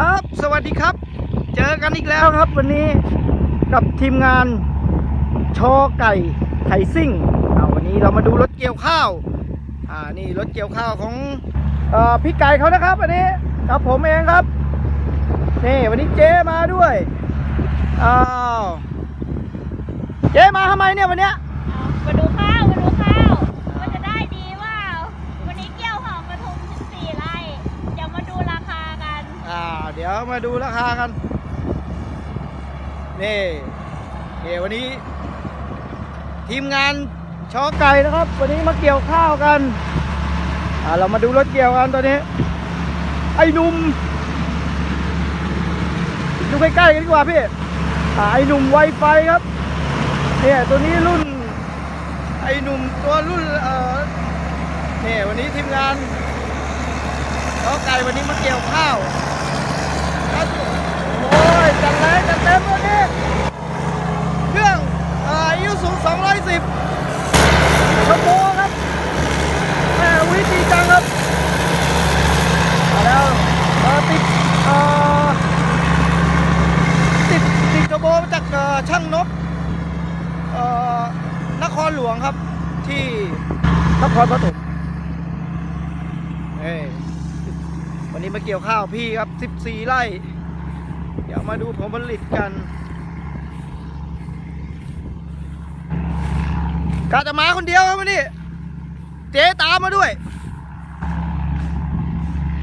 ครับ สวัสดีครับ เจอกันอีกแล้วครับวันนี้กับทีมงานชอไก่ไถซิ่งอ่าวันนี้เรามาดูรถเกี่ยวข้าว อ่านี่รถเกี่ยวข้าวของเอ่อพี่ไก่เขานะครับอันนี้ครับผมเองครับนี่วันนี้เจ๊มาด้วยอ้าวเจ๊มาทำไมเนี่ยวันเนี้ย มาดูข้าวมาดูข้าวว่าจะได้ดีว่า วันนี้เกี่ยวหอมกระทุม14ไร่เดี๋ยวมาดูราคากัน อ่า เดี๋ยวมาดูราคากัน นี่นี่วันนี้ ทีมงานช้อไก่นะครับ วันนี้มาเกี่ยวข้าวกันเรามาดูรถเกี่ยวกันตอนนี้ ไอ้หนุ่มดูใกล้ๆกันดีกว่าพี่ไอ้หนุ่มไวไฟครับเนี่ยตัวนี้รุ่น ไอ้หนุ่มตัวรุ่นเออเนี่ยวันนี้ทีมงานชอไก่วันนี้มาเกี่ยวข้าว โอ้ยจัดแรงจัดเต็มวันนี้เครื่องอ่อยูสู210ชั่วโมครับแหมวิธีจังครับมาแล้วติดอ่อติดติดชั่วโมงมาจากเอ่อช่างนบเอ่อนครหลวงครับที่นครปฐมเอ้ย วันนี้มาเกี่ยวข้าวพี่ครับ 14 ไร่ เดี๋ยวมาดูผลผลิตกันกาจะมาคนเดียวครับวันนี้เจ๊ตามมาด้วย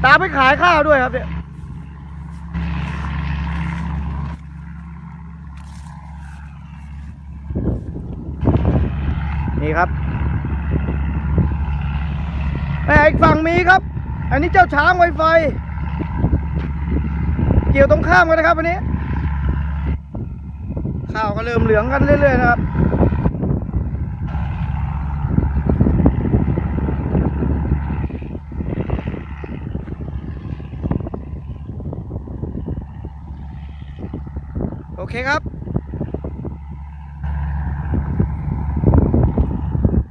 ตามไปขายข้าวด้วยครับเนี่ยนี่ครับแต่อีกฝั่งมีครับ อันนี้เจ้าช้างไวไฟ เกี่ยวตรงข้ามกันนะครับวันนี้ ข้าวก็เริ่มเหลืองกันเรื่อยๆนะครับโอเคครับ